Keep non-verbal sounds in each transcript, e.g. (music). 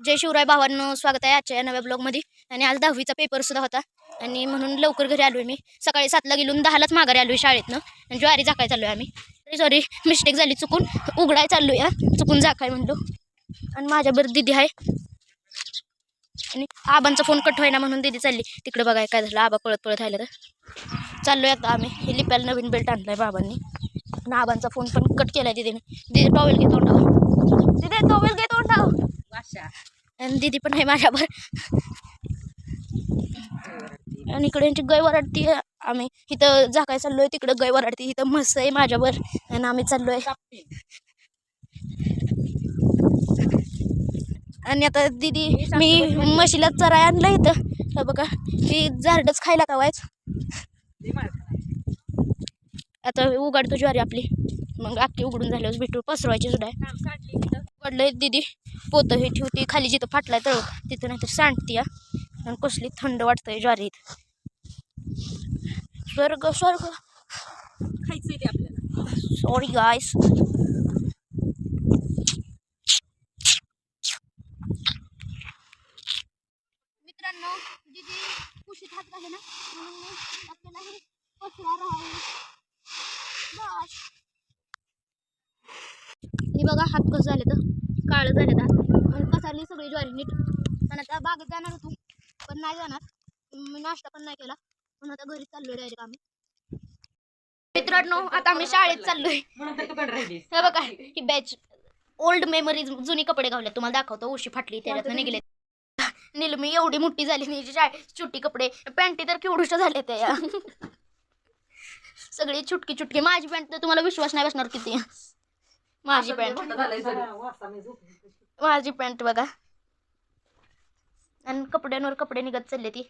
जय शिवराय भावांनो स्वागत आहे आजच्या या नव्या ब्लॉगमध्ये. आणि आज दहावीचा पेपर सुद्धा होता. आणि म्हणून लवकर घरी आलोय मी. सकाळी सातला गेलो दहालाच माघारी आलोय शाळेतनं. आणि ज्वारी झाकाय चाललोय आम्ही. सॉरी मिस्टेक झाली चुकून. उघडाय चाललोय हा. चुकून झाकाय म्हणलो. आणि माझ्याबरोबर दिदी आहे आणि आबांचा फोन कट व्हायना म्हणून दिदी चालली. तिकडे बघाय काय झालं आबा पळत पळत राहिलं तर. चाललोय आता आम्ही. हे लिप्याला नवीन बेल्ट आणलाय बाबांनी. आणि आबांचा फोन पण कट केलाय दिदीने. दिदी टॉवेल घे तोंडावर. दिदी टॉवेल घे तोंडावर. आणि दिदी पण आहे माझ्यावर. आणि इकडे यांची गाय वरडती आम्ही इथं झाकाय चाललोय तिकडं गाय वरडती. इथं मस्त आहे माझ्यावर. आणि आम्ही चाललोय. आणि आता दिदी मी म्हशीला चराय आणलं इथं. बघा ती झाडच खायला कावायच आता उघडतो ज्वारी आपली. मग अख्खी उघडून झाल्यावर भेटू. पसरवायची सुद्धा उघडलंय दिदी. पोतं हे ठेवती खाली जिथं फाटलाय तळ तिथं नाहीतर सांडती आणि कसली थंड वाटतंय ज्वारीत. स्वर्ग स्वर्ग. खायचंय ते आपल्याला. सॉरी गायस मित्रांनो दिदी कुशीत हात आहे ना? म्हणून मी आपल्याला हे पसरा राहावे बस. हे बघा हात कसं झाले तर काळं झाले आणि पसरली सगळी ज्वारी नीट. आणि आता बागेत जाणार होतो. पण नाही जाणार. मी नाश्ता पण नाही केला. पण आता घरी चाललोय डायरेक्ट आम्ही. मित्रांनो आता आम्ही शाळेत चाललोय. पण हे बघा ही बॅच ओल्ड मेमरीज जुनी कपडे गावले तुम्हाला दाखवतो उशी फाटली त्याच्यात निघले निलमी एवढी मोठी झाली नाही शाळेत छोटी कपडे. पॅन्टी तर केवढूशा झाले त्या. या (laughs) सगळी चुटकी चुटकी माझी पॅन्ट तर तुम्हाला विश्वास नाही बसणार किती. माझी पॅन्ट. झालंय सगळं. माझी पॅन्ट बघा. आणि कपड्यांवर कपडे निघत चालले ती.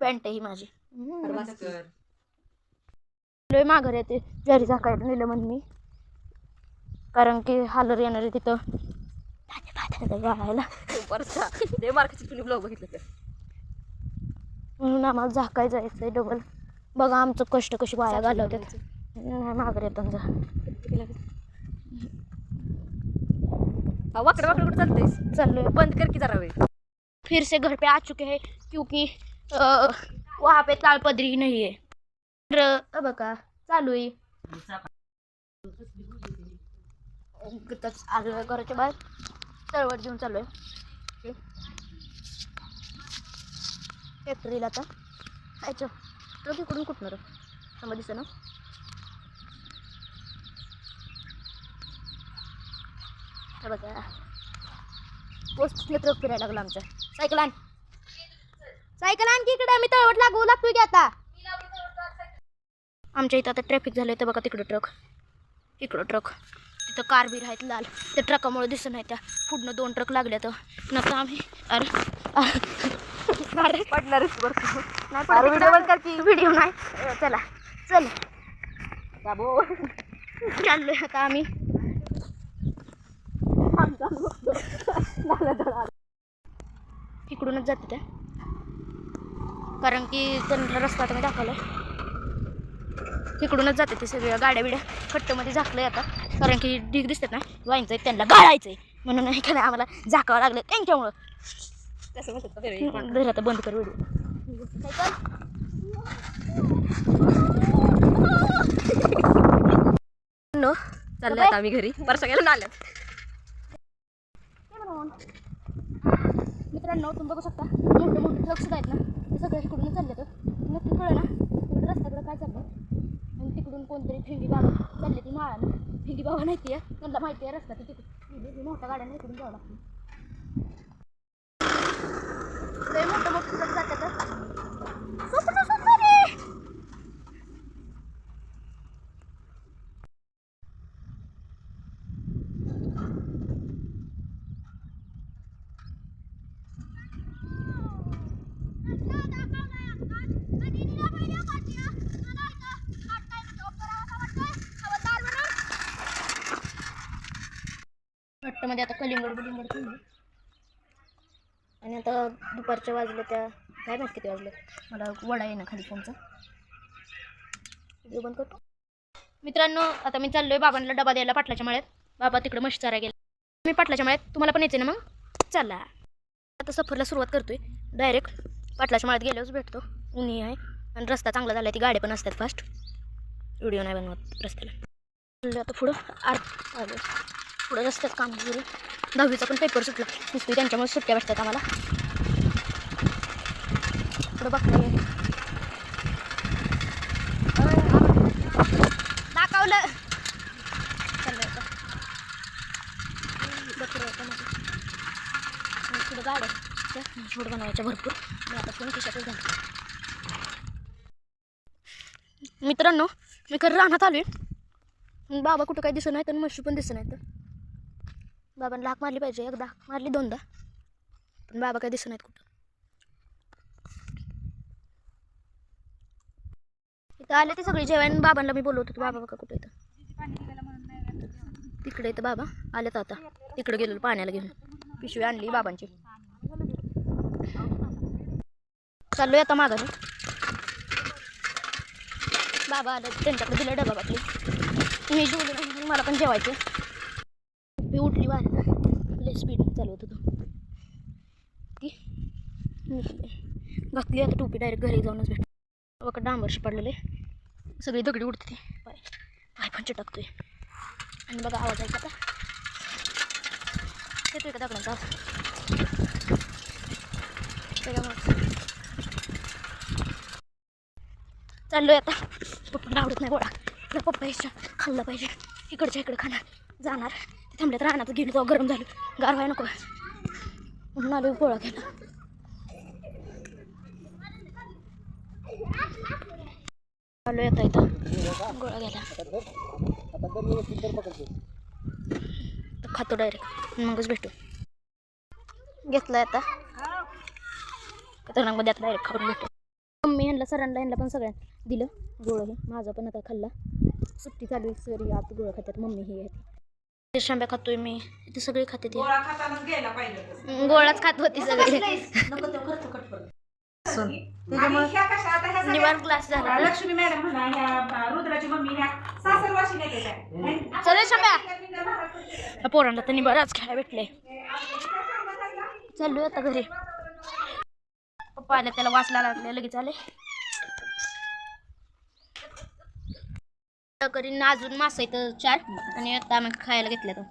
पॅन्ट ही माझी. लय माघार येते. ज्वारी झाकायला नेलं म्हणून मी. कारण की हालर येणार आहे तिथं. गाळायला ब्लॉग बघितलं तर. म्हणून आम्हाला झाकाय जायचं आहे डबल बघा आमचं कष्ट कशी वाया घालवतात. माघार येतात जा वाकड वाकड कुठं चालतंय चाललोय. बंद कर की जरा वेळ. फिर से घर पे आ चुके हैं क्योंकि वहाँ पे तालपदरी नहीं है. तर अ, बघा चालू आहे आलो घराच्या बाहेर तळवट घेऊन चालू आहे फॅक्टरीला आता. खायचं ट्रक इकडून कुठणार समज दिसतं ना हे बघा. पोस्ट ट्रक फिरायला लागला आमच्या सायकल आण. सायकल आण की इकडे. आम्ही तळवट लागू. लागतोय की आता? आमच्या इथं आता ट्रॅफिक झालंय. तर बघा तिकडं ट्रक इकडं ट्रक तिथं कार बीर आहेत लाल. त्या ट्रकामुळे दिसत नाही त्या. पुढनं दोन ट्रक लागल्या तर नका आम्ही. अरे. अरे पडणारच नाही व्हिडिओ नाही. चला. चल. चाललोय आता आम्ही. इकडूनच जाते त्या. कारण की त्यांना रस्ता आता मी दाखवलाय. तिकडूनच जाते ते सगळ्या गाड्या बिड्या. खट्टमध्ये झाकलंय आता. कारण की ढीग दिसतात ना व्हायचं आहे त्यांना गाळायचंय. म्हणून नाही का आम्हाला झाकावं लागलं त्यांच्यामुळं. तसं म्हणतात आता बंद कर व्हिडिओ. नो चाललंय आता आम्ही घरी. परसा गेला ना आल्यात. मित्रांनो तुम्ही बघू शकता मोठे मोठे ट्रक आहेत ना. ते सगळे इकडूनच चालले तर नक्की कळलं ना तिकडे रस्त्याकडे काय चाललं आणि तिकडून कोणतरी फिंडी बाबा चालले ती माळानं. फिंडी बाबा माहिती आहे त्यांना माहिती आहे रस्ता ती तिकडे मोठ्या गाड्याने इकडून जावं लागतं. मध्ये आता कलिंगड बिलिंगड खाल्लं. आणि आता दुपारच्या वाजले त्या काय माहिती किती वाजले? मला वडा आहे ना खाली फोनचा व्हिडिओ बंद करतो. मित्रांनो आता मी चाललोय बाबांना डबा द्यायला पाटलाच्या मळ्यात. बाबा तिकडे मशी चारा गेला. मी पाटलाच्या मळ्यात तुम्हाला पण यायचं ना मग? चला. आता सफरला सुरुवात करतोय. डायरेक्ट पाटलाच्या मळ्यात गेल्यावरच भेटतो. उन्ही आहे. आणि रस्ता चांगला झाला ती गाड्या पण असतात फास्ट व्हिडिओ नाही बनवत रस्त्याला. आता पुढं. आर पुढं रस्त्यात काम सुरू दहावीचा पण पेपर सुटला. नुसती त्यांच्यामुळे सुट्ट्या भेटतात आम्हाला. पुढं बघ दाखवलं पुढं गाड्या झोड बनवायच्या भरपूर मी. आता फोन खिशातच घालते मित्रांनो मी खरं रानात आलोय. बाबा कुठं काही दिसत नाही तर म्हशी पण दिसत नाही तर बाबांना हाक मारली पाहिजे एकदा मारली दोनदा. पण बाबा काही दिसत नाहीत कुठं. इथं आले ते सगळे जेवण बाबांना मी बोलवत होतो बाबा बघा कुठं इथं. तिकडे इथं बाबा आलेत आता. तिकडे गेलो पाण्याला घेऊन. पिशवी आणली बाबांची. चाललोय आता माघारी. बाबा आले त्यांच्याकडे दिलं डबा बाटली. मी जेवले मला पण जेवायचे मी उठली बाहेर. चालवत होतो की घातली आता टोपी डायरेक्ट घरी जाऊनच भेट बघा डांबरशी पडलेले. सगळी दगडी उडते ते. पाय. पाय पण चटकतोय. आणि बघा आवाज ऐका आता येतोय का दगडांचा चाललोय आता. पप्पा आवडत नाही गोळा. पप्पा यायच्या. खाल्लं पाहिजे. इकडच्या इकडे खाणार. जाणार. ते थांबल्यात राहणार घेऊन जाऊ गरम झालं. गार व्हाय नको म्हणून आलो गोळा घ्यायला. आलो येता येता गोळा घ्यायला. खातो डायरेक्ट मगच भेटू. घेतला आता. मध्ये आता डायरेक्ट खाऊन भेटू. मम्मी यांना सरांना यांना पण सगळ्यात दिलं. गोळं हे. माझा पण आता खाल्ला. सुट्टी चालू आहे सरी आत गोळं खात्यात मम्मी ही आहे ते शांब्या खातोय मी. इथे सगळे खाते ते. गोळा खातानाच गेला पाहिजे गोळाच खात होती सगळे. ग्लास झाला. लक्ष्मी मॅडम म्हणा ह्या रुद्राची मम्मी ह्या सासरवाशी नाही काय चल शांब्या. त्या पोरांना तर निवाराच खेळायला भेटले. चाललोय आता घरी. पप्पा आले त्याला वाचला लागले लगेच आले. करीन अजून मासा इथं चार. आणि आता आम्ही खायला घेतल्या तो.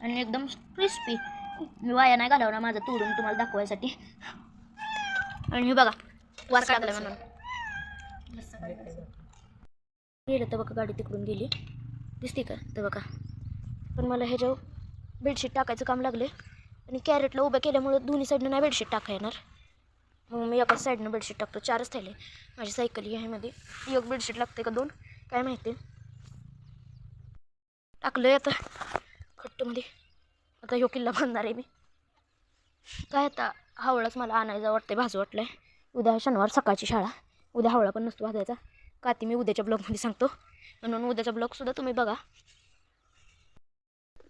आणि एकदम क्रिस्पी मी वाया नाही घालवला माझं तोडून तुम्हाला दाखवायसाठी. आणि हे बघा वास लागला म्हणून. गेलं तर बघा गाडी तिकडून गेली. दिसते का? तर बघा. पण मला ह्याच्यावर बेडशीट टाकायचं काम लागले आणि कॅरेटला उभं केल्यामुळं दोन्ही साईडनं नाही बेडशीट टाका येणार. मग मी एकाच साईडनं बेडशीट टाकतो. चारच थैले माझी सायकल आहे मध्ये. एक बेडशीट लागते का दोन? काय माहिती. टाकलं आता. खट्टमध्ये. आता ह्यो किल्ला बांधणार आहे मी. काय आता हावळाच मला आणायचं वाटते भाजू वाटलंय. उद्या शनिवार सकाळची शाळा. उद्या हावळा पण नसतो भाजायचा. का ती मी उद्याच्या ब्लॉगमध्ये सांगतो. म्हणून उद्याचा ब्लॉगसुद्धा तुम्ही बघा.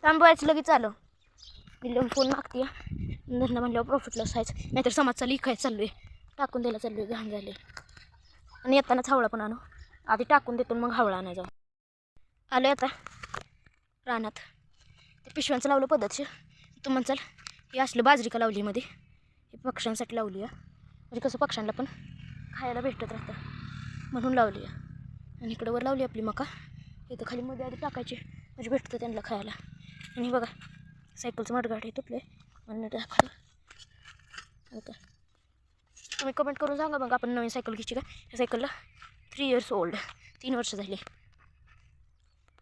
थांबवायचं लगेच आलं. दिलं फोन मागते धंदा म्हणल्यावर प्रॉफिट लॉस व्हायचं नाहीतर समाजचा लिखाय चालू आहे टाकून द्यायला चालू आहे घाण झाले आणि येतानाच हावळा पण आणू. आधी टाकून देतो मग हावळा आणायचा. जाऊ आलो आता. रानात. ते पिशव्यांचं लावलं पद्धतशीर. तू म्हणचाल हे असलं बाजरी का लावली मध्ये? हे पक्ष्यांसाठी लावली आहे म्हणजे कसं पक्ष्यांना पण खायला भेटत राहतं. म्हणून लावली आहे आणि इकडं वर लावली आपली मका. इथं खाली मध्ये आधी टाकायची. म्हणजे भेटतं त्यांना खायला. आणि बघा सायकलचं मडगाठ हे तुटले म्हणून दाखवलं आता तुम्ही कमेंट करून सांगा मग आपण नवीन सायकल घ्यायची का? या सायकलला थ्री इयर्स ओल्ड तीन वर्ष झाली.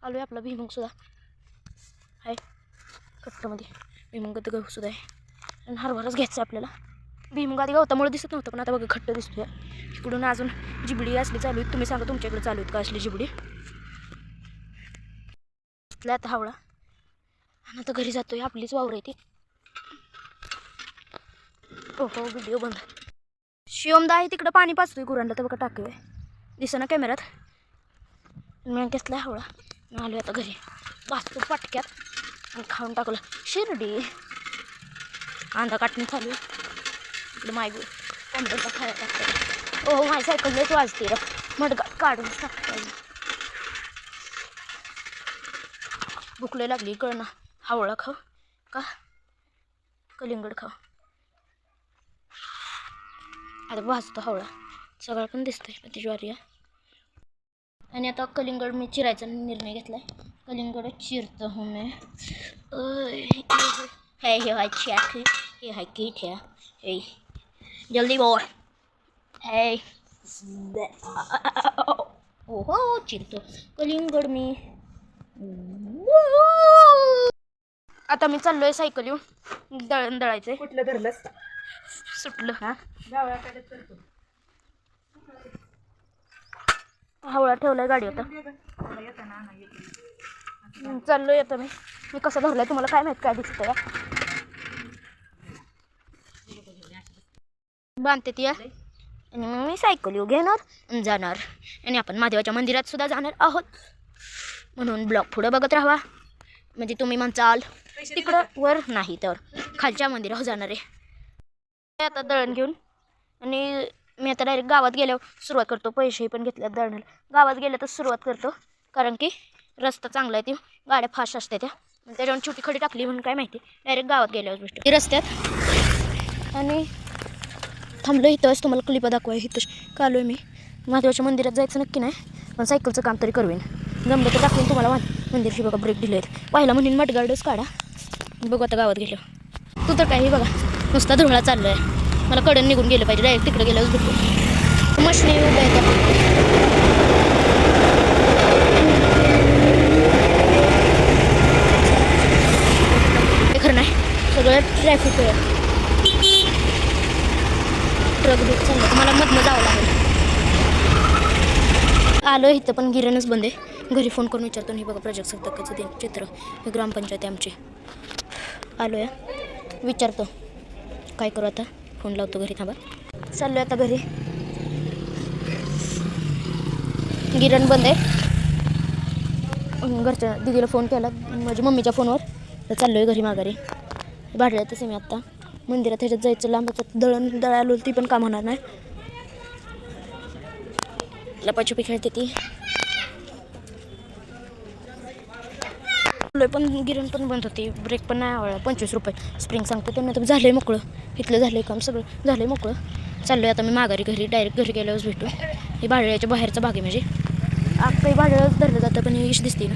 आलो आहे आपला भीमुंगसुद्धा आहे कट्टामध्ये. भीमुंग गहूसुद्धा आहे. आणि हरभराच घ्यायचं आपल्याला. भीमुंग गवतामुळं गवतामुळे दिसत नव्हतं पण आता बघा खट्ट दिसतोय. इकडून अजून जिबडी असली चालू आहेत. तुम्ही सांगा तुमच्याकडे चालू आहेत का असली जिबडी? घेतला आता हावळा. आणि आता घरी जातोय. आपलीच वावर आहे ती. हो हो व्हिडिओ बंद. शिवमदा आहे तिकडं पाणी पाचतोय गुरांना. तर बघा टाकूय दिसना कॅमेऱ्यात. मी घेतला हावळा. आलो आता घरी. वाचतो पटक्यात. आणि खाऊन टाकलं शिर्डी कांदा काटणी चालू आहे. इकडं माय कोंबड्यांचा खायला टाकतो हो माझी सायकल लयच वाजते र मडगा काढून टाकता भुकले लागली कळना हावळा खाऊ का कलिंगड खाऊ आता भाजतो हावळा सगळं पण दिसतंय ज्वारी आहे. आणि आता कलिंगड मी चिरायचा निर्णय घेतलाय कलिंगड चिरतो हो मी हे हे हाय चॅक हे हाय किट है हे जल्दी बोल हे ओहो चिरतो कलिंगड मी आता मी चाललोय सायकल येऊन दळण दळायचंय कुठलं धरलंस सुटलं हा गावाकडे करतो हवळा ठेवलाय गाडी आता. चाललो येताना मी. मी कसं धरलंय तुम्हाला काय माहीत काय दिसतंय का बांधते ती आणि मग मी सायकल येऊ घेणार आणि जाणार. आणि आपण महादेवाच्या मंदिरात सुद्धा जाणार आहोत. म्हणून ब्लॉग पुढं बघत राहा. म्हणजे तुम्ही म्हणचाल तिकडं वर नाही तर खालच्या मंदिरावर जाणार आहे. आता दळण घेऊन आणि मी आता डायरेक्ट गावात गेल्यावर सुरुवात करतो. पैसेही पण घेतल्यात दळणाला गावात गेल्या तर सुरुवात करतो. कारण की रस्ता चांगला आहे ती गाड्या फास्ट असते त्या. त्याच्यावर छोटी खडी टाकली म्हणून काय माहिती. डायरेक्ट गावात गेल्यावर गोष्ट. ती रस्त्यात. आणि थांबलो इथंच तुम्हाला क्लिपा दाखवाय इथंच. कालो आहे मी? महादेवाच्या मंदिरात जायचं नक्की नाही. पण सायकलचं काम तरी करून जमलं तर दाखवेन तुम्हाला मा- मंदिरची बघा ब्रेक दिले आहेत पहिला म्हणून मटगार्डच काढा. बघू आता गावात गेलो तू तर काही बघा. नुसता धुळा चाललो आहे मला कडन निघून गेलं पाहिजे. डायरेक्ट तिकडे गेल्यावर भेटतो मशनी उभ्या आहेत खरं नाही. सगळं ट्रॅफिक आहे. ट्रक बिक चाललं मला मधनं जावं लागेल. आलो इथं पण गिरणच बंद आहे. घरी फोन करून विचारतो. हे बघा प्रजासत्ताकाचं सत्ताकाचं ते चित्र. हे ग्रामपंचायत आहे आमची. आलो आहे विचारतो. काय करू आता? फोन लावतो घरी थांबा. चाललो आता घरी. गिरण बंद आहे. घरच्या दिदीला फोन केला माझ्या मम्मीच्या फोनवर तर चाललो आहे घरी माघारी. भाडल्या तसे मी आत्ता मंदिरात ह्याच्यात जायचं लांबाचं दळण दळायला ती पण काम होणार नाही. लपाछुपी खेळते ती. लय पण गिरण पण बंद होती. ब्रेक पण नाही आवडला. पंचवीस रुपये. स्प्रिंग सांगतो त्यांना तर झालं आहे मोकळं. इथलं झालं आहे काम सगळं. झालं आहे मोकळं. चाललो आहे आता मी माघारी घरी. डायरेक्ट घरी गेल्यावरच भेटू. हे बाळळ्याच्या बाहेरचा भाग आहे म्हणजे. आत काही भाडळच धरलं जातं पण इश दिसते ना.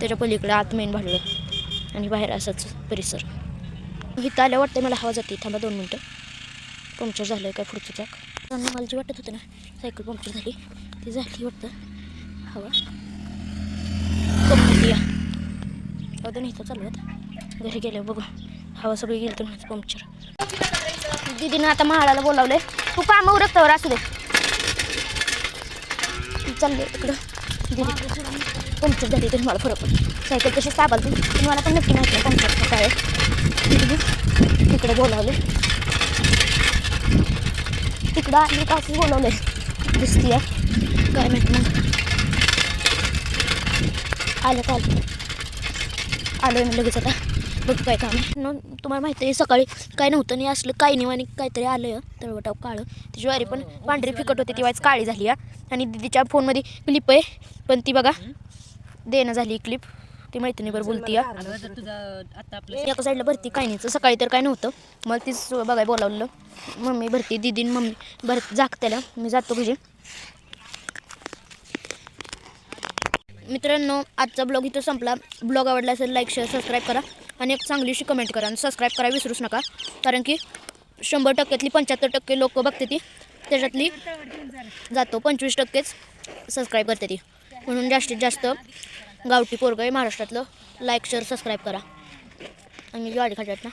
त्याच्या पलीकडे आत मेन भाडलं आणि बाहेर असंच परिसर. इथं आल्या वाटतं मला हवा जाते. थांबा दोन मिनटं. पंक्चर झालं आहे काय पुढचं चाक त्यांना मला जी वाटत होतं ना सायकल पंक्चर झाली. ती झाली वाटतं. हवा कमी या अजून इथं चालू आहेत. घरी गेले बघू हवा सगळी गेली तर माझं पंक्चर दिदीनं आता महाळाला बोलावले तू काम उरकतावर असू दे. चालले इकडं. दिदी पंक्चर झाली तरी मला फरक सायकल तशी साबालते तू? मला पण नक्की माहिती पंक्चर काय आहे. तिकडे बोलावले तिकडं आली का असं दिसती आहे काय माहिती मग. आलं का आलं आलोय मी लगेच आता. बघू काय काम आहे न तुम्हाला माहिती आहे सकाळी काय नव्हतं नाही असलं काही नाही आणि काहीतरी आलं तळवटाव काळं. ती ज्वारी पण पांढरी फिकट होती ती वाईच काळी झाली आहे आणि दीदीच्या फोनमध्ये क्लिप आहे पण ती बघा देणं झाली क्लिप ती मैत्रिणीवर बोलती एका साईडला भरती काय नाही सकाळी तर काय नव्हतं. मला तीच बघाय बोलावलं मम्मी भरती दीदी आणि मम्मी भर जागत्याला. मी जातो घरी. मित्रांनो आजचा ब्लॉग इथं संपला. ब्लॉग आवडला असेल लाईक शेअर सबस्क्राईब करा. आणि एक चांगलीशी कमेंट करा. आणि सबस्क्राईब करा विसरूच नका. कारण की शंभर टक्क्यातली पंच्याहत्तर टक्के लोक बघते ती. त्याच्यातली जातो पंचवीस टक्केच सबस्क्राईब करते ती. म्हणून जास्तीत जास्त गावठी पोरगं आहे महाराष्ट्रातलं लाईक शेअर सबस्क्राईब करा. आणि गाडी खात्यात ना.